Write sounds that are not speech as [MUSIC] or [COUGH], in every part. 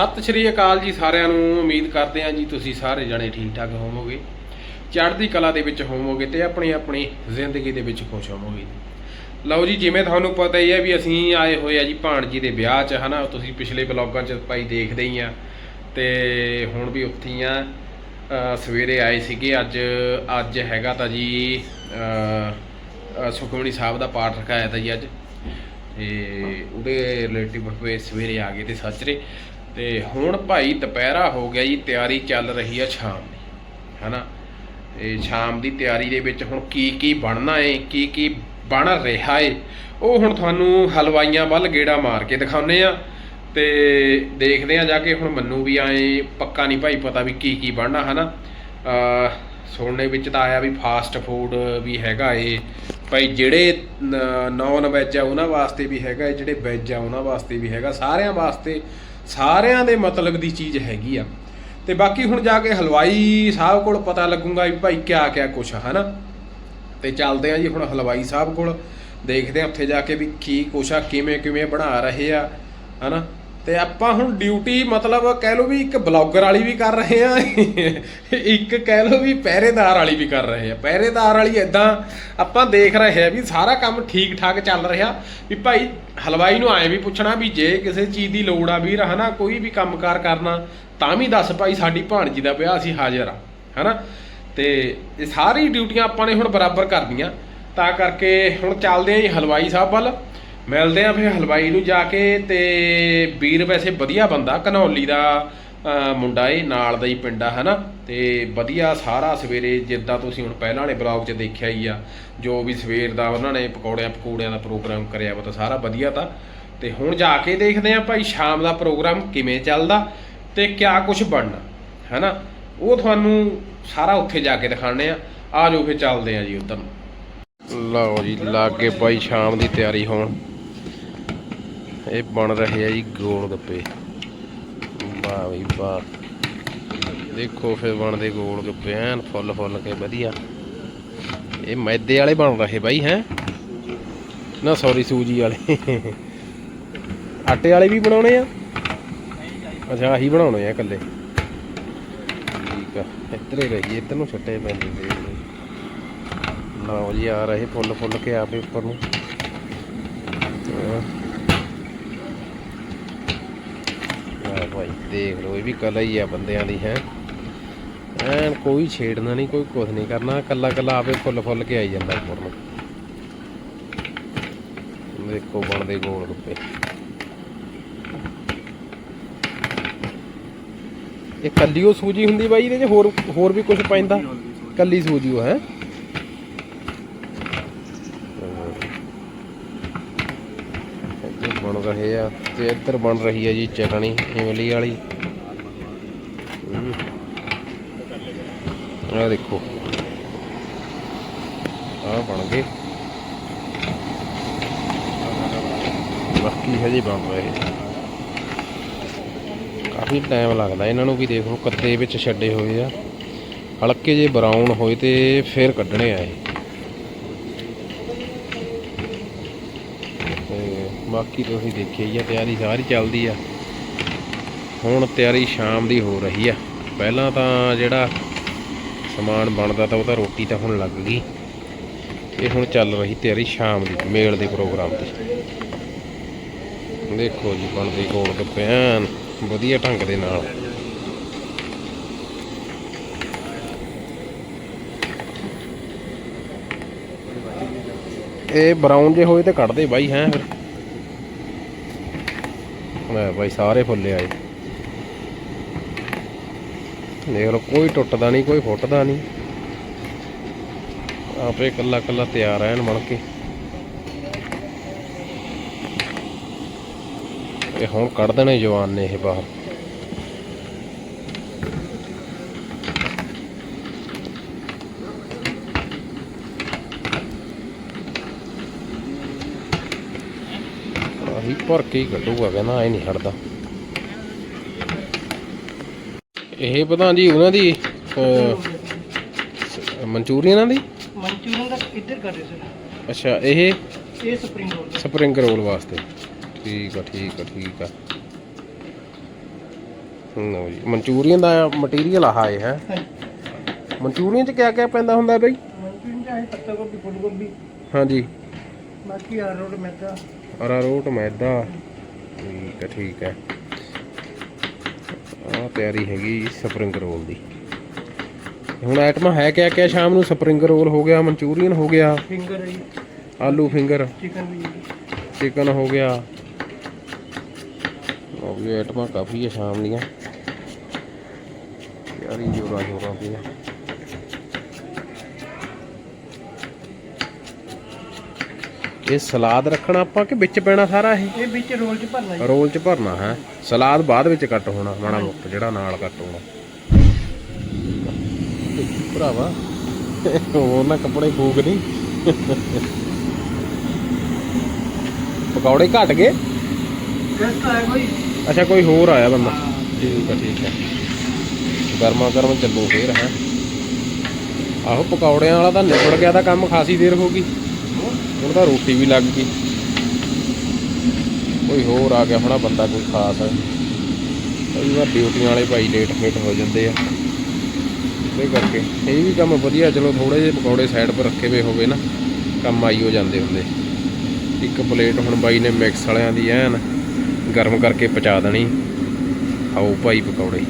ਸਤਿ ਸ਼੍ਰੀ ਅਕਾਲ ਜੀ ਸਾਰਿਆਂ ਨੂੰ। ਉਮੀਦ ਕਰਦੇ ਹਾਂ ਜੀ ਤੁਸੀਂ ਸਾਰੇ ਜਣੇ ਠੀਕ ਠਾਕ ਹੋਵੋਗੇ। ਚੜ੍ਹਦੀ ਕਲਾ ਦੇ ਵਿੱਚ ਹੋਵੋਗੇ ਤੇ ਆਪਣੀ ਆਪਣੀ ਜ਼ਿੰਦਗੀ ਦੇ ਵਿੱਚ ਖੁਸ਼ ਹੋਵੋਗੇ। ਲਓ ਜੀ, ਜਿਵੇਂ ਤੁਹਾਨੂੰ ਪਤਾ ਹੀ ਹੈ ਵੀ ਅਸੀਂ ਆਏ ਹੋਏ ਆ ਜੀ ਭਾਣਜੀ ਦੇ ਵਿਆਹ 'ਚ, ਹਨਾ? ਤੁਸੀਂ ਪਿਛਲੇ ਵਲੌਗਾਂ 'ਚ ਭਾਈ ਦੇਖਦੇ ਹੀ ਆ ਤੇ ਹੁਣ ਵੀ ਉੱਥੇ ਆ ਸਵੇਰੇ ਆਏ ਸੀਗੇ, ਅੱਜ ਅੱਜ ਹੈਗਾ ਤਾਂ ਜੀ ਸੁਖਮਣੀ ਸਾਹਿਬ ਦਾ ਪਾਠ ਰਖਾਇਆ ਤਾਂ ਜੀ ਅੱਜ। ਤੇ ਉਹਦੇ ਰਿਲੇਟਿਵ ਹੋਏ ਸਵੇਰੇ ਆ ਗਏ ਤੇ ਸੱਚਰੇ ਤੇ ਹੁਣ ਭਾਈ ਦੁਪਹਿਰਾ ਹੋ ਗਿਆ ਜੀ, ਤਿਆਰੀ ਚੱਲ ਰਹੀ ਆ ਸ਼ਾਮ ਦੀ, ਹਨਾ? ਤੇ ਸ਼ਾਮ ਦੀ ਤਿਆਰੀ ਦੇ ਵਿੱਚ ਹੁਣ ਕੀ ਕੀ ਬਣਨਾ ਏ, ਕੀ ਕੀ ਬਣ ਰਿਹਾ ਏ, ਉਹ ਹੁਣ ਤੁਹਾਨੂੰ ਹਲਵਾਈਆਂ ਵੱਲ ਗੇੜਾ ਮਾਰ ਕੇ ਦਿਖਾਉਨੇ ਆ। ਤੇ ਦੇਖਦੇ ਆ ਜਾ ਕੇ ਹੁਣ ਮੈਨੂੰ ਵੀ ਆਏ, ਪੱਕਾ ਨਹੀਂ ਭਾਈ ਪਤਾ ਵੀ ਕੀ ਕੀ ਬਣਨਾ, ਹਨਾ? ਅ ਸੁਣਨੇ ਵਿੱਚ ਤਾਂ ਆਇਆ ਵੀ ਫਾਸਟ ਫੂਡ ਵੀ ਹੈਗਾ ਏ, ਭਾਈ ਜਿਹੜੇ ਨੌਨ ਵੈਜ ਆ ਉਹਨਾਂ ਵਾਸਤੇ ਵੀ ਹੈਗਾ ਏ, ਜਿਹੜੇ ਵੈਜ ਆ ਉਹਨਾਂ ਵਾਸਤੇ ਵੀ ਹੈਗਾ, ਸਾਰਿਆਂ ਵਾਸਤੇ ਸਾਰਿਆਂ ਦੇ ਮਤਲਬ ਦੀ ਚੀਜ਼ ਹੈਗੀ ਆ। ਤੇ ਬਾਕੀ ਹੁਣ ਜਾ ਕੇ ਹਲਵਾਈ ਸਾਹਿਬ ਕੋਲ ਪਤਾ ਲੱਗੂਗਾ ਵੀ ਭਾਈ ਕਿਆ ਕਿਆ ਕੁਛ ਆ, ਹਨਾ? ਤੇ ਚੱਲਦੇ ਆ ਜੀ ਹੁਣ ਹਲਵਾਈ ਸਾਹਿਬ ਕੋਲ। ਦੇਖਦੇ ਆ ਉੱਥੇ ਜਾ ਕੇ ਵੀ ਕੀ ਕੁਛ ਆ ਕਿਵੇਂ ਕਿਵੇਂ ਬਣਾ ਰਹੇ ਆ, ਹਨਾ? ਤੇ ਆਪਾਂ ਹੁਣ ਡਿਊਟੀ ਮਤਲਬ ਕਹਿ ਲਓ ਵੀ ਇੱਕ ਬਲੌਗਰ ਵਾਲੀ ਵੀ ਕਰ ਰਹੇ ਆ ਇੱਕ ਕਹਿ ਲਓ ਵੀ ਪਹਿਰੇਦਾਰ ਵਾਲੀ ਵੀ ਕਰ ਰਹੇ ਆ ਪਹਿਰੇਦਾਰ ਵਾਲੀ ਇਦਾਂ ਆਪਾਂ ਦੇਖ ਰਹੇ ਆ ਵੀ ਸਾਰਾ ਕੰਮ ਠੀਕ ਠਾਕ ਚੱਲ ਰਿਹਾ। ਵੀ ਭਾਈ ਹਲਵਾਈ ਨੂੰ ਆਏ ਵੀ ਪੁੱਛਣਾ ਵੀ ਜੇ ਕਿਸੇ ਚੀਜ਼ ਦੀ ਲੋੜ ਆ ਵੀਰ, ਹਨਾ, ਕੋਈ ਵੀ ਕੰਮਕਾਰ ਕਰਨਾ, ਤਾਂ ਵੀ ਦੱਸ ਭਾਈ ਸਾਡੀ ਭਾਣਜੀ ਦਾ ਵਿਆਹ ਅਸੀਂ ਹਾਜ਼ਰ ਆ ਹਨਾ। ਤੇ ਇਹ ਸਾਰੀ ਡਿਊਟੀਆਂ ਆਪਾਂ ਨੇ ਹੁਣ ਬਰਾਬਰ ਕਰਨੀਆਂ। ਤਾਂ ਕਰਕੇ ਹੁਣ ਚੱਲਦੇ ਆਂ ਜੀ ਹਲਵਾਈ ਸਾਹਿਬ ਵੱਲ। ਮਿਲਦੇ ਆਂ ਫਿਰ ਹਲਵਾਈ ਨੂੰ ਜਾ ਕੇ ਤੇ ਵੀਰ ਵੈਸੇ ਵਧੀਆ ਬੰਦਾ ਕਨੌਲੀ ਦਾ ਮੁੰਡਾ ਏ, ਨਾਲ ਦਾ ਹੀ ਪਿੰਡ ਆ, ਹਨਾ? ਤੇ ਵਧੀਆ ਸਾਰਾ ਸਵੇਰੇ ਜਿੱਦਾਂ ਤੁਸੀਂ ਹੁਣ ਪਹਿਲਾਂ ਵਾਲੇ ਬਲੌਗ 'ਚ ਦੇਖਿਆ ਹੀ ਆ, ਜੋ ਵੀ ਸਵੇਰ ਦਾ ਉਹਨਾਂ ਨੇ ਪਕੌੜਿਆਂ ਪਕੌੜਿਆਂ ਦਾ ਪ੍ਰੋਗਰਾਮ ਕਰਿਆ ਵਾ ਤਾਂ ਸਾਰਾ ਵਧੀਆ ਤਾਂ। ਤੇ ਹੁਣ ਜਾ ਕੇ ਦੇਖਦੇ ਆਂ ਭਾਈ ਸ਼ਾਮ ਦਾ ਪ੍ਰੋਗਰਾਮ ਕਿਵੇਂ ਚੱਲਦਾ ਤੇ ਕਿਆ ਕੁਝ ਬਣਨਾ, ਹੈਨਾ? ਉਹ ਤੁਹਾਨੂੰ ਸਾਰਾ ਉੱਥੇ ਜਾ ਕੇ ਦਿਖਾਣੇ ਆ ਆ ਜਾਓ ਫਿਰ ਚੱਲਦੇ ਆ ਜੀ ਉਧਰ ਨੂੰ। ਲਓ ਜੀ, ਲਾਗੇ ਭਾਈ ਸ਼ਾਮ ਦੀ ਤਿਆਰੀ ਹੋਣ। ਇਹ ਬਣ ਰਹੇ ਆ ਜੀ ਗੋਲ ਗੱਪੇ। ਵਾਹ ਵੀ ਵਾਹ। ਦੇਖੋ ਫਿਰ ਬਣਦੇ ਗੋਲ ਗੱਪੇ, ਐਨ ਫੁੱਲ ਫੁੱਲ ਕੇ ਵਧੀਆ। ਇਹ ਮੈਦੇ ਵਾਲੇ ਬਣ ਰਹੇ ਬਾਈ, ਹੈ? ਨਾ ਸੌਰੀ ਸੂਜੀ ਵਾਲੇ। ਆਟੇ ਵਾਲੇ ਵੀ ਬਣਾਉਣੇ ਆ? ਅੱਛਾ, ਆਹੀ ਬਣਾਉਣੇ ਆ ਇਕੱਲੇ। ਠੀਕ ਆ, ਇੱਧਰੇ ਰਹੀ ਇੱਧਰ ਨੂੰ ਛੱਟੇ ਪੈਂਦੇ ਦੇ ਲਓ ਜੀ, ਆ ਰਹੇ ਫੁੱਲ ਫੁੱਲ ਕੇ ਆਪੇ ਉੱਪਰ ਨੂੰ ਆ ਭਾਈ ਦੇਖ ਲਓ ਇਹ ਵੀ ਕਲਾ ਹੀ ਆ ਬੰਦਿਆਂ ਦੀ ਹੈ। ਐਨ ਕੋਈ ਛੇੜਨਾ ਨਹੀਂ ਕੋਈ ਕੁਝ ਨਹੀਂ ਕਰਨਾ ਕੱਲਾ ਕੱਲਾ ਆਪੇ ਫੁੱਲ ਫੁੱਲ ਕੇ ਆਈ ਜਾਂਦਾ ਉੱਪਰ ਨੂੰ। ਦੇਖੋ ਬਣਦੇ ਗੋਲ ਗੱਪੇ ਇਹ ਕੱਲੀ ਉਹ ਸੂਜੀ ਹੁੰਦੀ ਬਾਈ ਇਹਦੇ ਚ ਹੋਰ ਹੋਰ ਵੀ ਕੁਝ ਪੈਂਦਾ? ਕੱਲੀ ਸੂਜੀ ਉਹ ਹੈ ਇੱਧਰ ਬਣ ਰਹੇ ਆ ਤੇ ਇੱਧਰ ਬਣ ਰਹੀ ਹੈ ਜੀ ਚਟਣੀ, ਇਮਲੀ ਵਾਲੀ। ਆ ਦੇਖੋ। ਆ ਬਣ ਗਏ। ਬਾਕੀ ਹਜੇ ਬਣ ਰਹੇ। ਕਾਫੀ ਟਾਈਮ ਲੱਗਦਾ ਇਹਨਾਂ ਨੂੰ ਵੀ ਦੇਖ ਲਓ ਕੱਦੇ ਵਿੱਚ ਛੱਡੇ ਹੋਏ ਆ। ਹਲਕੇ ਜੇ ਬਰਾਊਨ ਹੋਏ ਤੇ ਫਿਰ ਕੱਢਣੇ ਆ ਇਹ ਤੇ ਬਾਕੀ ਤੁਸੀਂ ਦੇਖਿਆ ਹੀ ਆ, ਤਿਆਰੀ ਸਾਰੀ ਚੱਲਦੀ ਆ। ਹੁਣ ਤਿਆਰੀ ਸ਼ਾਮ ਦੀ ਹੋ ਰਹੀ ਆ। ਪਹਿਲਾਂ ਤਾਂ ਜਿਹੜਾ ਸਮਾਨ ਬਣਦਾ ਤਾਂ ਉਹ ਤਾਂ ਰੋਟੀ ਤਾਂ ਹੁਣ ਲੱਗ ਗਈ। ਇਹ ਹੁਣ ਚੱਲ ਰਹੀ ਤਿਆਰੀ ਸ਼ਾਮ ਦੀ, ਮੇਲ ਦੇ ਪ੍ਰੋਗਰਾਮ ਦੀ ਦੇਖੋ ਜੀ, ਬਣਦੇ ਗੋਲ ਗੱਪੇ, ਐਨ ਵਧੀਆ ਢੰਗ ਦੇ ਨਾਲ। ਇਹ ਬਰਾਊਨ ਜੇ ਹੋਏ ਤੇ ਕੱਢ ਦੇ ਬਾਈ, ਹੈ ਫਿਰ। ਲੈ ਬਾਈ, ਸਾਰੇ ਫੁੱਲੇ ਆਏ। ਦੇਖ ਲਓ, ਕੋਈ ਟੁੱਟਦਾ ਨਹੀਂ, ਕੋਈ ਫੁੱਟਦਾ ਨਹੀਂ। ਆਪੇ ਕੱਲਾ ਕੱਲਾ ਤਿਆਰ ਐਨ ਬਣ ਕੇ। ਇਹ ਹੁਣ ਕੱਢ ਦੇਣੇ ਜਵਾਨ ਨੇ ਇਹ ਬਾਹਰ ਆਹੀ ਭਰ ਕੇ ਹੀ ਕਹਿੰਦਾ ਐ ਨਹੀਂ ਹਟਦਾ। ਇਹ ਪਤਾ ਜੀ ਉਹਨਾਂ ਦੀ ਮਨਚੂਰੀਅਨਾਂ ਦੀ? ਮਨਚੂਰੀਅਨ ਦਾ ਇੱਧਰ ਕਰ ਰਹੇ ਸਰ। ਅੱਛਾ ਇਹ? ਇਹ ਸਪਰਿੰਗ ਰੋਲ। ਸਪਰਿੰਗ ਰੋਲ ਵਾਸਤੇ। ਠੀਕ ਆ ਠੀਕ ਆ ਠੀਕ ਆ। ਲਓ ਜੀ ਮਨਚੂਰੀਅਨ ਦਾ ਮਟੀਰੀਅਲ ਆਹ ਇਹ ਹੈ। ਮਨਚੂਰੀਅਨ ਚ ਕਿਆ ਕਿਆ ਪੈਂਦਾ ਹੁੰਦਾ ਬਈ? ਮਨਚੂਰੀਅਨ ਚ ਹੈ ਪੱਤਾ ਗੋਭੀ ਫੁੱਲ ਗੋਭੀ ਹਾਂਜੀ। ਬਾਕੀ ਆਲੂ ਟਮਾਟਰ ਅਰਾਰੋਟ ਮੈਦਾ। ਠੀਕ ਹੈ ਠੀਕ ਹੈ। ਆ ਤਿਆਰੀ ਹੈਗੀ ਸਪਰਿੰਗ ਰੋਲ ਦੀ। ਹੁਣ ਆਈਟਮਾਂ ਹੈ ਕਿਆ ਕਿਆ? ਸ਼ਾਮ ਨੂੰ ਸਪਰਿੰਗ ਰੋਲ ਹੋ ਗਿਆ ਮਨਚੂਰੀਅਨ ਹੋ ਗਿਆ। ਫਿੰਗਰ ਆਲੂ ਫਿੰਗਰ। ਚਿਕਨ ਵੀ ਹੈ ਜੀ। ਚਿਕਨ ਹੋ ਗਿਆ। ਉਹ ਵੀ ਆਈਟਮਾਂ ਕਾਫੀ ਹੈ ਸ਼ਾਮ ਦੀਆਂ। ਤਿਆਰੀ ਜੋਰਾਂ ਜੋਰਾਂ ਦੀ ਇਹ ਸਲਾਦ ਰੱਖਣਾ ਆਪਾਂ ਕਿ ਵਿੱਚ ਪੈਣਾ ਸਾਰਾ ਇਹ? ਇਹ ਵਿੱਚ ਰੋਲ ਚ ਭਰਨਾ ਜੀ। ਰੋਲ ਚ ਭਰਨਾ ਹੈ? ਸਲਾਦ ਬਾਅਦ ਵਿੱਚ ਕੱਟ ਹੋਣਾ ਮਾੜਾ ਮੁੱਕ ਜਿਹੜਾ ਨਾਲ ਕੱਟ ਹੋਣਾ। ਭਰਾਵਾ ਹੋਰ ਨਾ ਕੱਪੜੇ ਫੂਕ ਨਹੀਂ। ਪਕੌੜੇ ਘਟ ਗਏ? ਅੱਛਾ ਕੋਈ ਹੋਰ ਆਇਆ ਬੰਦਾ। ਠੀਕ ਹੈ ਠੀਕ ਹੈ ਗਰਮਾ ਗਰਮ ਚੱਲੂ ਫੇਰ ਹੈ? ਆਹੋ ਪਕੌੜਿਆਂ ਵਾਲਾ ਤਾਂ ਨਿਬੜ ਗਿਆ ਤਾਂ ਕੰਮ ਖਾਸੀ ਦੇਰ ਹੋ ਗਈ। ਹੁਣ ਤਾਂ ਰੋਟੀ ਵੀ ਲੱਗ ਗਈ। ਕੋਈ ਹੋਰ ਆ ਗਿਆ, ਹੋਣਾ ਬੰਦਾ ਕੋਈ ਖਾਸ। ਹੈ ਕਈ ਵਾਰ ਡਿਊਟੀਆਂ ਵਾਲੇ ਭਾਈ ਲੇਟ ਫੇਟ ਹੋ ਜਾਂਦੇ ਆ। ਉਹਦੇ ਕਰਕੇ ਇਹ ਵੀ ਕੰਮ ਵਧੀਆ, ਚਲੋ ਥੋੜੇ ਜਿਹੇ ਪਕੌੜੇ ਸਾਈਡ 'ਪਰ ਰੱਖੇ ਹੋਏ ਹੋਵੇ ਨਾ, ਕੰਮ ਆਈ ਹੋ ਜਾਂਦੇ ਹੁੰਦੇ। ਇੱਕ ਪਲੇਟ ਹੁਣ ਬਾਈ ਨੇ ਮਿਕਸ ਵਾਲਿਆਂ ਦੀ ਐਨ, ਗਰਮ ਕਰਕੇ ਪਚਾ ਦੇਣੀ। ਆਓ ਭਾਈ ਪਕੌੜੇ।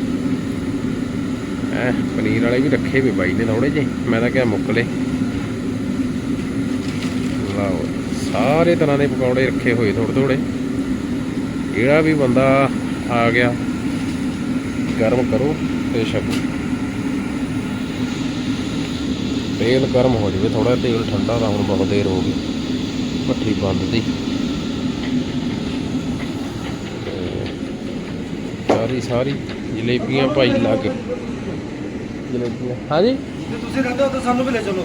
ਐ ਪਨੀਰ ਵਾਲੇ ਵੀ ਰੱਖੇ ਹੋਏ ਬਾਈ ਨੇ ਥੋੜੇ ਜਿਹੇ, ਮੈਂ ਤਾਂ ਕਿਹਾ ਮੁੱਕ ਲੇ ਲਓ ਸਾਰੇ ਤਰ੍ਹਾਂ ਦੇ ਪਕੌੜੇ ਰੱਖੇ ਹੋਏ ਥੋੜੇ ਥੋੜੇ ਜਿਹੜਾ ਵੀ ਬੰਦਾ ਆ ਗਿਆ, ਗਰਮ ਕਰੋ ਤੇ ਛਕੋ। ਤੇਲ ਗਰਮ ਹੋ ਜਾਵੇ ਥੋੜਾ ਤੇਲ ਠੰਡਾ ਤਾਂ ਹੁਣ ਬਹੁਤ ਦੇਰ ਹੋ ਗਈ। ਭੱਠੀ ਬੰਦ ਦੀ। ਸਾਰੀ ਸਾਰੀ ਜਲੇਬੀਆਂ ਭਾਈ ਲਾ ਜਲੇਬੀਆਂ। ਹਾਂਜੀ? ਤੁਸੀਂ ਰਹਿੰਦੇ ਹੋ ਤਾਂ ਸਾਨੂੰ ਵੀ ਲੈ ਚਲੋ।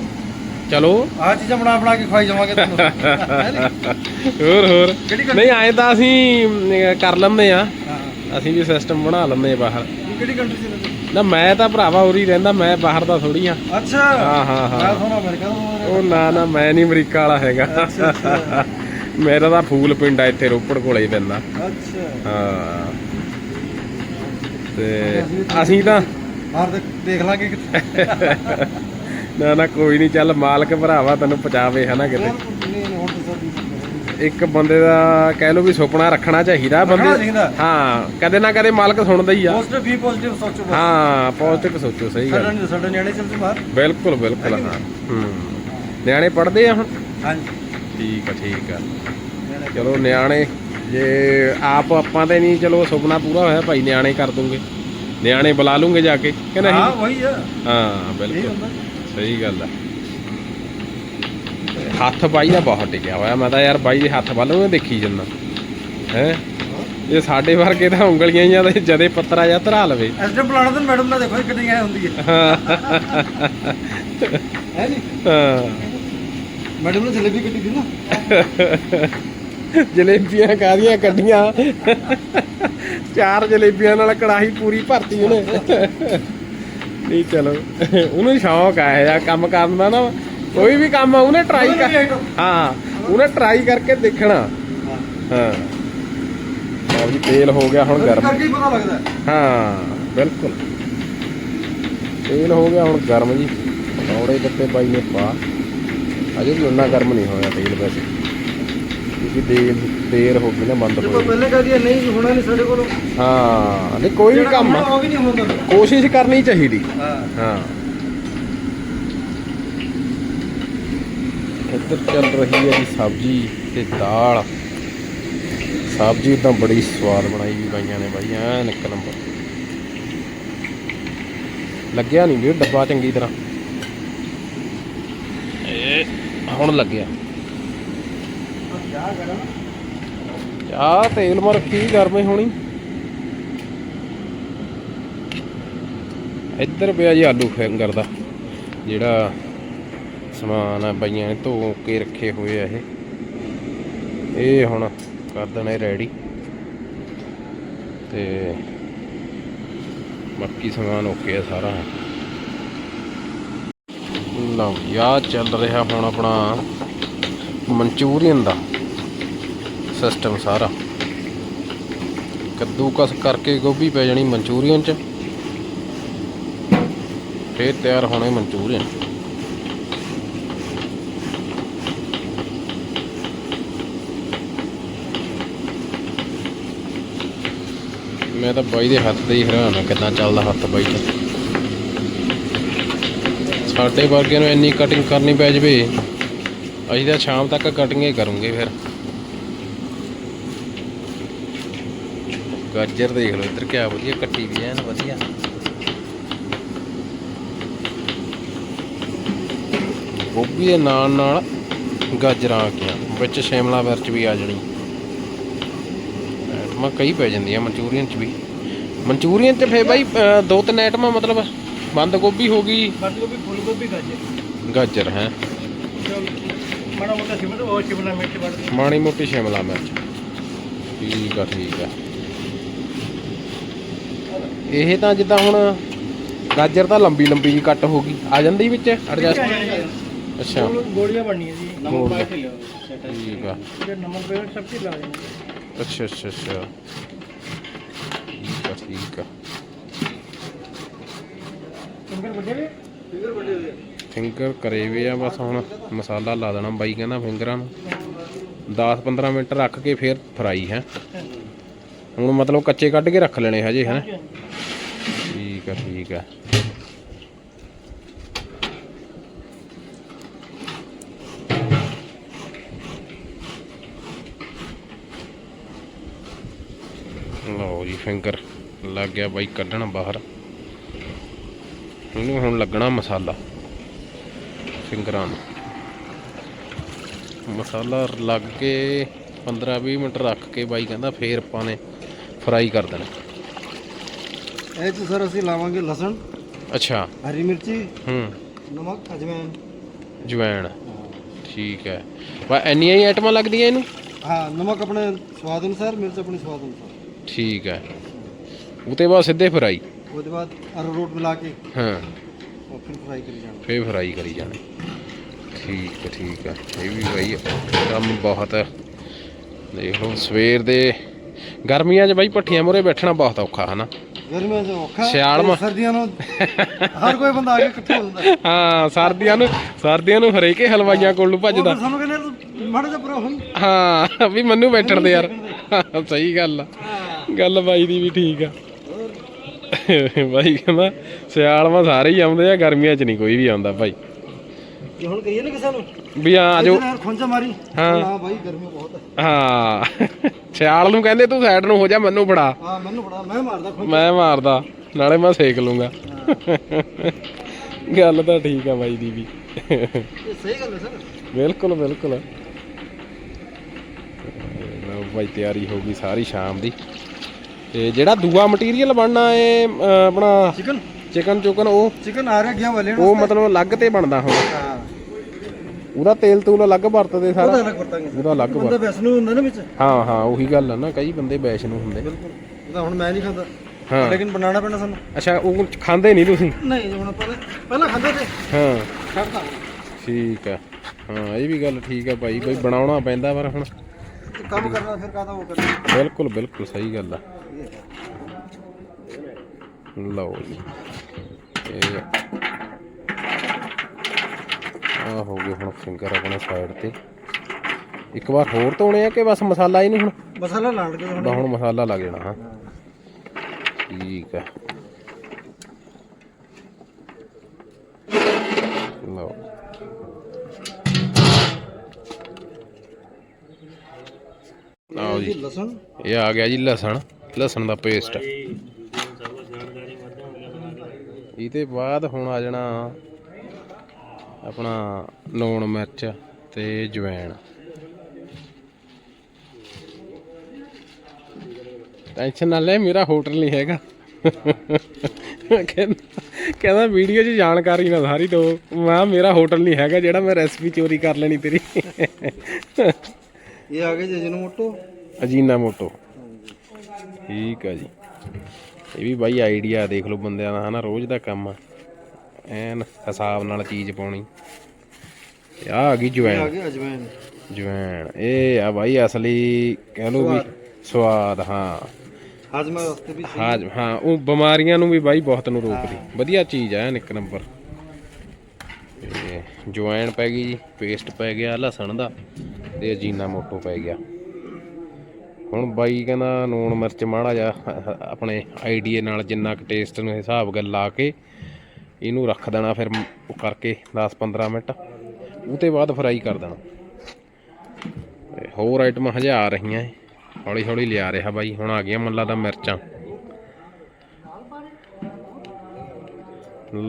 ਚਲੋ। ਆਹ ਚੀਜ਼ਾਂ ਬਣਾ ਬਣਾ ਕੇ ਖਵਾਈ ਜਾਵਾਂਗੇ ਤੁਹਾਨੂੰ। ਹੈ ਨੀ? ਹੋਰ ਹੋਰ। ਕਿਹੜੀ? ਨਹੀਂ ਆਏ ਤਾਂ ਅਸੀਂ ਅਮ, ਕਰ ਲੈਂਦੇ ਆ ਹਾਂ। ਅਸੀਂ ਵੀ ਸਿਸਟਮ ਬਣਾ ਆ ਬਾਹਰ। ਕਿਹੜੀ ਕੰਟਰੀ ਸੀ ਨਾ ਮੈਂ ਤਾਂ ਭਰਾਵਾ ਉਰੀ ਰਹਿੰਦਾ ਮੈਂ ਬਾਹਰ ਦਾ ਥੋੜੀ ਆ ਅੱਛਾ। ਹਾਂ, ਹਾਂ, ਹਾਂ। ਮੈਂ ਤੁਹਾਨੂੰ ਅਮਰੀਕਾ ਤੋਂ ਉਹ ਨਾ ਨਾ ਮੈਂ ਨਹੀਂ ਅਮਰੀਕਾ ਵਾਲਾ ਹੈਗਾ। ਅੱਛਾ ਅੱਛਾ। ਮੇਰਾ ਤਾਂ ਫੂਲ ਪਿੰਡ ਆ ਇੱਥੇ ਰੋਪੜ ਕੋਲੇ ਹੀ ਪੈਂਦਾ। ਅੱਛਾ। ਹਾਂ। ਤੇ ਅਸੀਂ ਤਾਂ ਬਾਹਰ ਦੇ ਦੇਖ ਲਾਂਗੇ ਕਿੱਥੇ [LAUGHS] ਨਾ ਨਾ ਕੋਈ ਨਹੀਂ ਚੱਲ ਮਾਲਕ ਭਰਾਵਾ ਤੈਨੂੰ ਪਚਾਵੇ ਹਨਾ ਕਿਤੇ? ਇੱਕ ਬੰਦੇ ਦਾ ਕਹਿ ਲਓ ਵੀ ਸੁਪਨਾ ਰੱਖਣਾ ਚਾਹੀਦਾ ਬੰਦੇ। ਹਾਂ ਕਦੇ ਨਾ ਕਦੇ ਮਾਲਕ ਸੁਣਦਾ ਹੀ ਆ। ਪੋਜ਼ਿਟਿਵ ਵੀ ਪੋਜ਼ਿਟਿਵ ਸੋਚੋ ਬਸ। ਹਾਂ ਪੌਜ਼ਿਟਿਵ ਸੋਚੋ ਸਹੀ ਗੱਲ। ਸਾਡੇ ਸਾਡੇ ਨਿਆਣੇ ਚੱਲਦੇ ਬਾਹਰ। ਬਿਲਕੁਲ ਬਿਲਕੁਲ ਹੈ ਨਿਆਣੇ ਪੜ੍ਹਦੇ ਆ ਹੁਣ? ਹਾਂਜੀ। ਠੀਕ ਆ ਠੀਕ ਆ। ਚਲੋ ਨਿਆਣੇ ਜੇ ਆਪ ਆਪਾਂ ਤੇ ਨਹੀਂ ਚਲੋ ਸੁਪਨਾ ਪੂਰਾ ਹੋਇਆ ਭਾਈ ਨਿਆਣੇ ਕਰ ਦੂੰਗੇ। ਨਿਆਣੇ ਬੁਲਾ ਲੂੰਗੇ ਜਾ ਕੇ ਕਿ ਨਹੀਂ? ਹਾਂ ਵਹੀ ਆ। ਹਾਂ ਬਿਲਕੁਲ। ਸਹੀ ਗੱਲ ਆ। ਹੱਥ ਬਾਈ ਦਾ ਬਹੁਤ ਟਿਕਿਆ ਹੋਇਆ। ਮੈਂ ਤਾਂ ਯਾਰ ਬਾਈ ਦੇ ਹੱਥ ਵੱਲ ਨੂੰ ਦੇਖੀ ਜੰਨਾ ਹੈ? ਇਹ ਸਾਡੇ ਵਰਗੇ ਤਾਂ ਉਂਗਲੀਆਂ ਜਾਂ ਤੇ ਜਦੇ ਪੱਤਰਾ ਜਾਂ ਧਰਾ ਲਵੇ। ਐਸਡੇ ਬੁਲਾਣਾ ਤਾਂ ਮੈਡਮ ਨਾਲ ਦੇਖੋ ਕਿੰਨੀ ਐ ਹੁੰਦੀ ਹੈ। ਹੈ। ਜੀ? ਹਾਂ। ਮੈਡਮ ਨੇ ਜਲੇਬੀ ਕੱਟੀ ਦੀ ਨਾ। ਜਲੇਬੀਆਂ ਕਾਦੀਆਂ ਕੱਢੀਆਂ? ਚਾਰ ਜਲੇਬੀਆਂ ਨਾਲ ਕੜਾਹੀ ਪੂਰੀ ਭਰਤੀ ਉਹਨੇ। ਨਹੀਂ ਚਲੋ। ਉਹਨੂੰ ਸ਼ੌਂਕ ਆ ਇਹ ਕੰਮ ਕਰਨ ਦਾ ਨਾ। ਕੋਈ ਵੀ ਕੰਮ ਆ ਉਹਨੇ ਟਰਾਈ ਕਰ। ਹਾਂ ਉਹਨੇ ਟਰਾਈ ਕਰਕੇ ਦੇਖਣਾ। ਹਾਂ। ਲਓ ਜੀ ਤੇਲ ਹੋ ਗਿਆ ਹੁਣ ਗਰਮ। ਕਰਕੇ ਹੀ ਪਤਾ ਲੱਗਦਾ। ਹੈ। ਹਾਂ ਬਿਲਕੁਲ। ਤੇਲ ਹੋ ਗਿਆ ਹੁਣ ਗਰਮ ਜੀ। ਪਕੌੜੇ ਦਿੱਤੇ ਬਾਈ ਨੇ ਪਾ। ਅਜੇ ਵੀ ਉਹਨਾਂ ਗਰਮ ਨਹੀਂ ਹੋਇਆ ਤੇਲ ਵੈਸੇ। ਕਿਉਂਕਿ ਦੇਰ ਦੇਰ ਹੋ ਗਈ ਨਾ ਬੰਦ ਕੋਈ ਪਹਿਲੇ ਕਹਿ ਨਹੀਂ ਹੋਣਾ ਨਹੀਂ ਸਾਡੇ ਕੋਲੋਂ। ਹਾਂ ਨਹੀਂ ਕੋਈ ਵੀ ਕੰਮ ਹੋਣਾ ਆ ਉਹ ਵੀ ਨਹੀਂ ਹੁੰਦਾ ਕੋਸ਼ਿਸ਼ ਕਰਨੀ ਚਾਹੀਦੀ। ਹਾਂ। ਹਾਂ। ਇੱਧਰ ਚੱਲ ਰਹੀ ਹੈ ਜੀ ਸਬਜ਼ੀ ਤੇ ਦਾਲ। ਸਬਜ਼ੀ ਤਾਂ ਬੜੀ ਸਵਾਦ ਬਣਾਈ ਵੀ ਬਾਈਆਂ ਨੇ ਬਾਈ ਐਨ ਇੱਕ ਨੰਬਰ। ਲੱਗਿਆ ਨਹੀਂ ਵੀ ਡੱਬਾ ਚੰਗੀ ਤਰ੍ਹਾਂ। ਇਹ ਹੁਣ ਲੱਗਿਆ। ਕਿਆ ਕਰਾਂ ਚਾਹ ਤੇਲ ਮਾ ਰੱਖੀ ਗਰਮੇ ਹੋਣੀ? ਇੱਧਰ ਪਿਆ ਜੀ ਆਲੂ ਫਿੰਗਰ ਦਾ, ਜਿਹੜਾ ਸਮਾਨ ਆ ਬਾਈਆਂ ਨੇ ਧੋ ਕੇ ਰੱਖੇ ਹੋਏ ਆ ਇਹ। ਇਹ ਹੁਣ ਕਰ ਦੇਣੇ ਰੈਡੀ ਤੇ ਬਾਕੀ ਸਮਾਨ ਓਕੇ ਆ ਸਾਰਾ। ਲਓ ਯਾ ਚੱਲ ਰਿਹਾ ਹੁਣ ਆਪਣਾ ਮਨਚੂਰੀਅਨ ਦਾ। ਸਿਸਟਮ ਸਾਰਾ। ਕੱਦੂਕਸ ਕਰਕੇ ਗੋਭੀ ਪੈ ਜਾਣੀ ਮਨਚੂਰੀਅਨ ਚ। ਫੇਰ ਤਿਆਰ ਹੋਣੇ ਮਨਚੂਰੀਅਨ। ਮੈਂ ਤਾਂ ਬਾਈ ਦੇ ਹੱਥ ਦੇ ਹੀ ਹੈਰਾਨ ਆ ਕਿਦਾਂ ਚੱਲਦਾ ਹੱਥ ਬਾਈ ਦਾ। ਸਾਡੇ ਵਰਗੇ ਨੂੰ ਇੰਨੀ ਕਟਿੰਗ ਕਰਨੀ ਪੈ ਜਵੇ, ਅਸੀਂ ਤਾਂ ਸ਼ਾਮ ਤੱਕ ਕਟਿੰਗ ਹੀ ਕਰੂੰਗੇ ਫਿਰ। ਗਾਜਰ ਦੇਖ ਲਓ ਇੱਧਰ ਕਿਆ ਵਧੀਆ ਕੱਟੀ ਵੀ ਐਨ ਵਧੀਆ। ਗੋਭੀ ਦੇ ਨਾਲ ਨਾਲ ਗਾਜਰਾਂ ਆ ਗਈਆਂ ਵਿੱਚ ਸ਼ਿਮਲਾ ਮਿਰਚ ਵੀ ਆ ਜਾਣੀ। ਆਈਟਮਾਂ ਕਈ ਪੈ ਜਾਂਦੀਆਂ ਮਨਚੂਰੀਅਨ ਚ ਵੀ। ਮਨਚੂਰੀਅਨ ਤੇ ਫੇ ਬਾਈ ਦੋ ਤਿੰਨ ਆਈਟਮਾਂ ਮਤਲਬ ਬੰਦ ਗੋਭੀ ਹੋ ਗਈ। ਬੰਦ ਗੋਭੀ ਫੁੱਲ ਗੋਭੀ ਗਾਜਰ। ਗਾਜਰ ਹੈ। ਮਾੜਾ ਮੋਟਾ ਸ਼ਿਮਲਾ ਮਿਰਚ ਮਾੜੀ ਮੋਟੀ ਸ਼ਿਮਲਾ ਮਿਰਚ। ਠੀਕ ਆ ਠੀਕ ਆ। ਇਹ ਤਾਂ ਜਿੱਦਾਂ ਹੁਣ ਗਾਜਰ ਤਾਂ ਲੰਬੀ ਲੰਬੀ ਜੀ ਕੱਟ ਹੋ ਗਈ। ਆ ਜਾਂਦੀ ਵਿੱਚ ਐਡਜਸਟ ਅੱਛਾ। ਗੋਲੀਆਂ ਬਣਨੀਆਂ ਜੀ। ਗੋਲੀਆਂ। ਪਾ ਕੇ ਲਿਓ ਠੀਕ ਆ। ਜੇ ਨਮਕ ਪੇੜ ਸਭ ਚੀਜ਼ ਲਾ ਦੇਣੀ ਅੱਛਾ ਅੱਛਾ ਅੱਛਾ। ਠੀਕ ਆ ਠੀਕ ਆ। ਫਿੰਗਰ ਵੱਡੇ ਵੇ ਫਿੰਗਰ ਵੱਡੇ ਹੋਏ ਫਿੰਗਰ ਕਰੇ ਵੇ ਆ ਬਸ ਹੁਣ ਮਸਾਲਾ ਲਾ ਦੇਣਾ ਬਾਈ ਕਹਿੰਦਾ ਫਿੰਗਰਾਂ ਨੂੰ। 10-15 ਮਿੰਟ ਰੱਖ ਕੇ ਫਿਰ ਫਰਾਈ ਹੈ। ਹੁਣ ਮਤਲਬ ਕੱਚੇ ਕੱਢ ਕੇ ਰੱਖ ਲੈਣੇ ਹਜੇ ਹੈ ਠੀਕ ਆ ਠੀਕ ਆ। ਲਓ ਜੀ, ਫਿੰਗਰ ਲੱਗ ਗਿਆ ਬਾਈ ਕੱਢਣ ਬਾਹਰ। ਇਹਨੂੰ ਹੁਣ ਲੱਗਣਾ ਮਸਾਲਾ, ਫਿੰਗਰਾਂ ਨੂੰ। ਮਸਾਲਾ ਲੱਗ ਕੇ 15-20 ਮਿੰਟ ਰੱਖ ਕੇ ਬਾਈ ਕਹਿੰਦਾ ਫੇਰ ਆਪਾਂ ਨੇ ਫਰਾਈ ਕਰ ਦੇਣਾ। ਇਹ ਚ ਸਰ ਅਸੀਂ ਲਾਵਾਂਗੇ ਲਸਣ ਅੱਛਾ। ਹਰੀ ਮਿਰਚੀ ਹੂੰ। ਨਮਕ ਅਜਵਾਇਣ ਜਵੈਣ ਠੀਕ ਹੈ। ਵਾ ਇੰਨੀਆਂ ਹੀ ਆਈਟਮਾਂ ਲੱਗਦੀਆਂ ਇਹਨੂੰ? ਹਾਂ ਨਮਕ ਆਪਣੇ ਸਵਾਦ ਅਨੁਸਾਰ ਮਿਰਚ ਆਪਣੀ ਸਵਾਦ ਅਨੁਸਾਰ। ਠੀਕ ਹੈ। ਉਤੇ ਬਾਅਦ ਸਿੱਧੇ ਫਰਾਈ। ਉਹਦੇ ਬਾਅਦ ਅਰਾਰੋਟ ਮਿਲਾ ਕੇ ਹਾਂ। ਉਹ ਫਿਰ ਫਰਾਈ ਕਰੀ ਜਾਣਾ। ਫੇਰ ਫਰਾਈ ਕਰੀ ਜਾਣੇ। ਠੀਕ ਹੈ ਠੀਕ ਹੈ। ਇਹ ਵੀ ਬਾਈ ਕੰਮ ਬਹੁਤ ਹੈ। ਦੇਖ ਲਓ ਸਵੇਰ ਦੇ ਗਰਮੀਆਂ 'ਚ ਬਾਈ ਭੱਠੀਆਂ ਮੂਹਰੇ ਬੈਠਣਾ ਬਹੁਤ ਔਖਾ ਹਨਾ? ਗਰਮੀਆਂ 'ਚ ਔਖਾ ਸਿਆਲ ਮਾ- ਸਰਦੀਆਂ ਨੂੰ ਹਰ ਕੋਈ ਬੰਦਾ ਆ ਕੇ ਇਕੱਠਾ ਹੋ ਜਾਂਦਾ। ਹਾਂ ਸਰਦੀਆਂ ਨੂੰ ਸਰਦੀਆਂ ਨੂੰ ਹਰੇਕੇ ਹਲਵਾਈਆਂ ਕੋਲ ਨੂੰ ਉਹ ਭੱਜਦਾ। ਫਿਰ ਸਾਨੂੰ ਕਹਿੰਦੇ ਤੂੰ ਮਾੜਾ ਜਿਹਾ ਪਰਾ ਹੋਈ ਹਾਂ ਵੀ ਮੈਨੂੰ ਬੈਠਣ ਦੇ ਯਾਰ। ਸਹੀ ਗੱਲ ਆ। ਗੱਲ ਬਾਈ ਦੀ ਵੀ ਠੀਕ ਆ। ਬਾਈ ਕਹਿੰਦਾ ਸਿਆਲ ਮਾ ਸਾਰੇ ਹੀ ਆਉਂਦੇ ਆ ਗਰਮੀਆਂ 'ਚ ਨਹੀਂ ਕੋਈ ਵੀ ਆਉਂਦਾ ਭਾਈ ਜੇ ਹੁਣ ਕਹੀਏ ਨਾ ਕਿਸੇ ਨੂੰ ਵੀ ਆ ਯਾਰ ਖੁੰਝਾ ਮਾਰੀ। ਹਾਂ। ਹਾਂ ਬਾਈ ਗਰਮੀ ਬਹੁਤ ਹੈ ਹਾਂ। ਸਿਆਲ ਨੂੰ ਕਹਿੰਦੇ ਤੂੰ ਸਾਈਡ ਨੂੰ ਹੋ ਜਾ ਮੈਨੂੰ ਫੜਾ। ਹਾਂ ਮੈਨੂੰ ਬੜਾ ਮੈਂ ਮਾਰਦਾ ਖੁੰਝਾ ਮੈਂ ਮਾਰਦਾ ਨਾਲੇ ਮੈਂ ਸੇਕ ਲੂੰਗਾ। ਗੱਲ ਤਾਂ ਠੀਕ ਆ ਬਾਈ ਦੀ ਵੀ। ਇਹ ਸਹੀ ਗੱਲ ਹੈ ਸਰ। ਬਿਲਕੁਲ ਬਿਲਕੁਲ। ਲਓ ਭਾਈ ਤਿਆਰੀ ਹੋ ਗਈ ਸਾਰੀ ਸ਼ਾਮ ਦੀ। ਤੇ ਜਿਹੜਾ ਦੂਆ ਮਟੀਰੀਅਲ ਬਣਨਾ ਏ ਆਪਣਾ ਚਿਕਨ ਚਿਕਨ ਚੁਕਨ ਉਹ ਚਿਕਨ ਆ ਰਿਹਾ ਗਿਆ ਵਾਲੇ ਉਹ ਮਤਲਬ ਅਲੱਗ ਤੇ ਬਣਦਾ ਹੁਣ। ਉਹਦਾ ਤੇਲ ਤੂਲ ਅਲੱਗ ਵਰਤਦੇ ਉਹਦਾ ਸਾਰਾ ਅਲੱਗ ਵਰਤਾਂਗੇ। ਉਹਦਾ ਅਲੱਗ ਬੰਦਾ ਵਰਤ ਵੈਸ ਨੂੰ ਹੁੰਦਾ ਨਾ ਵਿੱਚ। ਹਾਂ ਹਾਂ ਉਹੀ ਗੱਲ ਆ ਨਾ ਕਈ ਬੰਦੇ ਨੂੰ ਹੁੰਦੇ। ਬਿਲਕੁਲ। ਉਹਦਾ ਹੁਣ ਮੈਂ ਨਹੀਂ ਖਾਂਦਾ। ਹਾਂ। ਲੇਕਿਨ ਬਣਾਉਣਾ ਪੈਣਾ ਸਾਨੂੰ। ਅੱਛਾ ਉਹ ਖਾਂਦੇ ਨਹੀਂ ਤੁਸੀਂ? ਨਹੀਂ ਹੁਣ ਪਹਿਲਾਂ ਪਹਿਲਾਂ ਖਾਂਦੇ ਤੇ ਹਾਂ। ਛੱਡਦਾ ਠੀਕ ਆ। ਹਾਂ ਇਹ ਵੀ ਗੱਲ ਠੀਕ ਆ ਭਾਈ। ਬਈ ਬਣਾਉਣਾ ਪੈਂਦਾ ਪਰ ਹੁਣ। ਕੰਮ ਕਰਨਾ ਫਿਰ ਕਾਹਦਾ ਉਹ ਕਰਨਾ? ਬਿਲਕੁਲ ਬਿਲਕੁਲ ਸਹੀ ਗੱਲ ਆ। ਲਓ ਜੀ। ਇਹ ਆ ਹੋ ਗਏ ਹੁਣ ਫਿੰਗਰ ਆਪਣੇ ਸਾਈਡ ਤੇ। ਇੱਕ ਵਾਰ ਹੋਰ ਧੋਣੇ ਆ ਕਿ ਬਸ ਮਸਾਲਾ ਇਹਨੂੰ ਹੁਣ? ਮਸਾਲਾ ਲਾਣ ਲੱਗੇ ਹੁਣ। ਹੁਣ ਮਸਾਲਾ ਲੱਗ ਜਾਣਾ ਹਾਂ। ਠੀਕ ਆ। ਲਓ। ਆਓ ਜੀ। ਲਸਣ? ਇਹ ਆ ਗਿਆ ਜੀ ਲਸਣ ਲਸਣ ਦਾ ਪੇਸਟ ਇਹ ਤੇ ਬਾਅਦ ਹੁਣ ਆ ਜਾਣਾ ਆਪਣਾ ਲੂਣ ਮਿਰਚ ਤੇ ਜਵੈਣ। ਟੈਨਸ਼ਨ ਨਾ ਲੈ ਮੇਰਾ ਹੋਟਲ ਨਹੀਂ ਹੈਗਾ। ਕਹਿੰਦਾ ਕਹਿੰਦਾ ਵੀਡੀਓ 'ਚ ਜਾਣਕਾਰੀ ਨਾ ਸਾਰੀ ਦੋ ਮੈਂ ਮੇਰਾ ਹੋਟਲ ਨਹੀਂ ਹੈਗਾ ਜਿਹੜਾ ਮੈਂ ਰੈਸਪੀ ਚੋਰੀ ਕਰ ਲੈਣੀ ਤੇਰੀ। ਇਹ ਆ ਗਏ ਜੀ ਜਿਹਨੂੰ ਮੋਟੋ? ਅਜੀਨਾ ਮੋਟੋ। ਠੀਕ ਆ ਜੀ। ਇਹ ਵੀ ਬਾਈ ਆਈਡੀਆ ਦੇਖ ਲਓ ਬੰਦਿਆਂ ਦਾ ਹਨਾ ਰੋਜ਼ ਦਾ ਕੰਮ ਆ। ਐਨ ਹਿਸਾਬ ਨਾਲ ਚੀਜ਼ ਪਾਉਣੀ। ਤੇ ਆਹ ਆ ਗਈ ਇਹ ਆ ਜਵੈਣ ਗਏ ਅਜਵਾਇਨ ਜਵੈਣ। ਇਹ ਆ ਬਾਈ ਅਸਲੀ ਕਹਿ ਲਓ ਵੀ ਸਵਾਦ ਹਾਂ। ਹਾਜ਼ਮੇ ਵਾਸਤੇ ਵੀ ਸਹੀ। ਹਾਂ ਹਾਂ ਉਹ ਬਿਮਾਰੀਆਂ ਨੂੰ ਵੀ ਬਾਈ ਬਹੁਤ ਨੂੰ ਰੋਕਦੀ। ਵਧੀਆ ਚੀਜ਼ ਆ ਇੱਕ ਨੰਬਰ। ਜੁਆਇਨ ਪੈ ਗਈ ਜੀ ਪੇਸਟ ਪੈ ਗਿਆ ਲਸਣ ਦਾ ਤੇ ਅਜੀਨਾ ਮੋਟੋ ਪੈ ਗਿਆ। ਹੁਣ ਬਾਈ ਕਹਿੰਦਾ ਨੂਣ ਮਿਰਚ ਮਾੜਾ ਜਿਹਾ ਆਪਣੇ ਆਈਡੀਏ ਨਾਲ ਜਿੰਨਾ ਕੁ ਟੇਸਟ ਨੂੰ ਹਿਸਾਬ ਗੱਲ ਲਾ ਕੇ ਇਹਨੂੰ ਰੱਖ ਦੇਣਾ ਫਿਰ ਉਹ ਕਰਕੇ 10-15 ਮਿੰਟ। ਉਹ ਤੇ ਬਾਅਦ ਫਰਾਈ ਕਰ ਦੇਣਾ। ਹੋਰ ਆਈਟਮਾਂ ਹਜੇ ਆ ਰਹੀਆਂ ਹੌਲੀ ਹੌਲੀ ਲਿਆ ਰਿਹਾ ਬਾਈ। ਹੁਣ ਆ ਗਈਆਂ ਮੱਲਾ ਦਾ ਮਿਰਚਾਂ।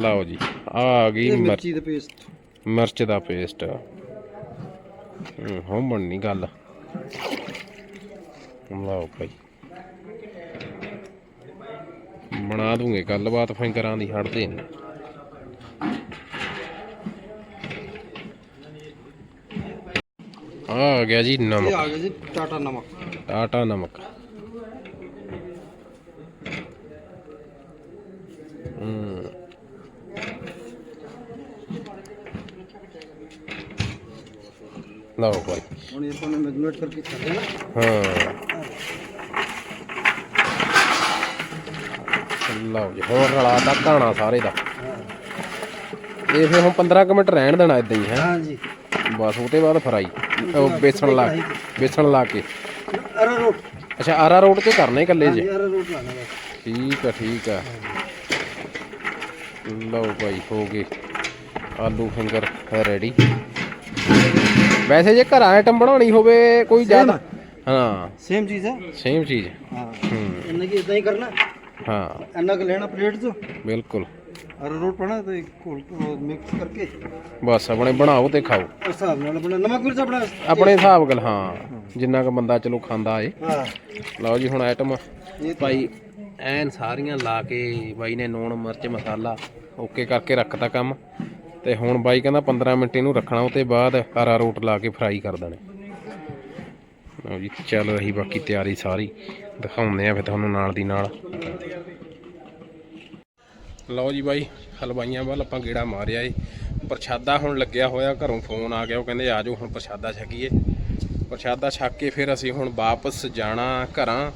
ਲਓ ਜੀ ਆ ਆ ਗਈ ਮਿਰਚ ਦਾ ਪੇਸਟ ਮਿਰਚ ਦਾ ਪੇਸਟ ਹੂੰ ਬਣਨੀ ਗੱਲ। ਲਓ ਭਾਈ ਬਣਾ ਦੂੰਗੇ ਗੱਲਬਾਤ ਫਿੰਗਰਾਂ ਦੀ ਹਟਦੇ ਨੇ। ਆ ਗਿਆ ਜੀ ਇਹ ਨਮਕ ਆ ਗਿਆ ਜੀ ਟਾਟਾ ਨਮਕ। ਟਾਟਾ ਨਮਕ। ਹੂੰ। ਲਓ ਭਾਈ। ਹੁਣ ਇਹ ਤੋਂ ਮੈਗਨੇਟ ਕਰਕੇ ਕਰ ਦੇਣਾ ਹਾਂ। ਲਓ ਜੀ ਹੋਰ ਰਲਾ ਦਾ ਘਾਣਾ ਸਾਰੇ ਦਾ। ਇਹ ਫਿਰ ਹੁਣ 15 ਕੁ ਮਿੰਟ ਰਹਿਣ ਦੇਣਾ ਇਦਾਂ ਹੀ ਹੈ? ਹਾਂ ਜੀ। ਬਸ ਉਹ ਤੇ ਬਾਅਦ ਫਰਾਈ ਉਹ ਬੇਸਣ ਲਾ ਬੇਸਣ ਲਾ ਕੇ। ਅਰਾ ਰੋਟ ਅੱਛਾ ਆਰਾ ਰੋਡ ਤੇ ਕਰਨੇ ਇਕੱਲੇ ਜੇ। ਅਰਾ ਰੋਟ ਲਾਣਾ ਬਸ। ਠੀਕ ਆ ਠੀਕ ਆ। ਲਓ ਭਾਈ ਹੋ ਗਏ। ਆਲੂ ਫਿੰਗਰ ਰੈਡੀ ਵੈਸੇ ਜੇ ਘਰ ਆਈਟਮ ਬਣਾਉਣੀ ਹੋਵੇ ਕੋਈ ਜ਼ਿਆਦਾ ਹਾਂ। ਸੇਮ ਚੀਜ਼ ਹੈ ਸੇਮ ਚੀਜ਼। ਹਾਂ। ਹੂੰ। ਇਹਨਾਂ ਕੀ ਇਦਾਂ ਹੀ ਕਰਨਾ? ਹਾਂ। ਇੰਨਾ ਕੁ ਲੈਣਾ ਪਲੇਟ ਬਿਲਕੁਲ। ਅਰਾ ਰੋਟ ਪਾਣਾ ਤੇ ਘੋਲ ਮਿਕਸ ਕਰਕੇ। ਬਸ ਆਪਣੇ ਬਣਾਓ ਤੇ ਖਾਓ। ਉਸ ਹਿਸਾਬ ਨਾਲ ਆਪਣਾ ਨਮਕ ਮਿਰਚ ਆਪਣਾ ਆਪਣੇ ਹਿਸਾਬ ਗੱਲ ਹਾਂ। ਜਿੰਨਾ ਕ ਬੰਦਾ ਚਲੋ ਖਾਂਦਾ ਏ। ਹਾਂ। ਲਓ ਜੀ ਹੁਣ ਆਈਟਮ ਭਾਈ ਐਨ ਸਾਰੀਆਂ ਲਾ ਕੇ ਬਾਈ ਨੇ ਨੂਣ ਮਿਰਚ ਮਸਾਲਾ ਓਕੇ ਕਰਕੇ ਰੱਖਤਾ ਕੰਮ। ਤੇ ਹੁਣ ਬਾਈ ਕਹਿੰਦਾ 15 ਮਿੰਟ ਇਹਨੂੰ ਰੱਖਣਾ ਉਹ ਤੇ ਬਾਅਦ ਆਰਾ ਰੋਟ ਲਾ ਕੇ ਫਰਾਈ ਕਰ ਦੇਣੇ। ਲਓ ਜੀ ਚੱਲ ਰਹੀ ਬਾਕੀ ਤਿਆਰੀ ਸਾਰੀ। ਦਿਖਾਉਂਦੇ ਆ ਫਿਰ ਤੁਹਾਨੂੰ ਨਾਲ ਦੀ ਨਾਲ। ਲਓ ਜੀ ਬਾਈ, ਹਲਵਾਈਆਂ ਵੱਲ ਆਪਾਂ ਗੇੜਾ ਮਾਰਿਆ ਏ। ਪ੍ਰਸ਼ਾਦਾ ਹੁਣ ਲੱਗਿਆ ਹੋਇਆ, ਘਰੋਂ ਫੋਨ ਆ ਗਿਆ, ਉਹ ਕਹਿੰਦੇ ਆ ਜਾਓ, ਹੁਣ ਪ੍ਰਸ਼ਾਦਾ ਛਕੀਏ। ਪ੍ਰਸ਼ਾਦਾ ਛਕ ਕੇ ਫਿਰ ਅਸੀਂ ਹੁਣ ਵਾਪਸ ਜਾਣਾ ਘਰਾਂ।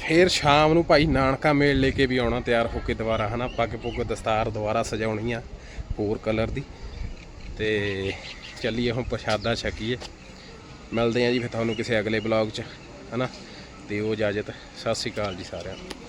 ਫਿਰ ਸ਼ਾਮ ਨੂੰ ਭਾਈ ਨਾਨਕਾ ਮੇਲ ਲੈ ਕੇ ਵੀ ਆਉਣਾ, ਤਿਆਰ ਹੋ ਕੇ ਦੁਬਾਰਾ, ਹਨਾ? ਪੱਗ ਪੁੱਗ ਦਸਤਾਰ ਦੁਬਾਰਾ ਸਜਾਉਣੀ ਆ, ਹੋਰ ਕਲਰ ਦੀ। ਤੇ ਚੱਲੀਏ ਹੁਣ ਪ੍ਰਸ਼ਾਦਾ ਛਕੀਏ। ਮਿਲਦੇ ਆ ਜੀ ਫਿਰ ਤੁਹਾਨੂੰ ਕਿਸੇ ਅਗਲੇ ਬਲੌਗ 'ਚ, ਹਨਾ? ਦਿਓ ਇਜਾਜ਼ਤ, ਸਤਿ ਸ਼੍ਰੀ ਅਕਾਲ ਜੀ ਸਾਰਿਆਂ ਨੂੰ।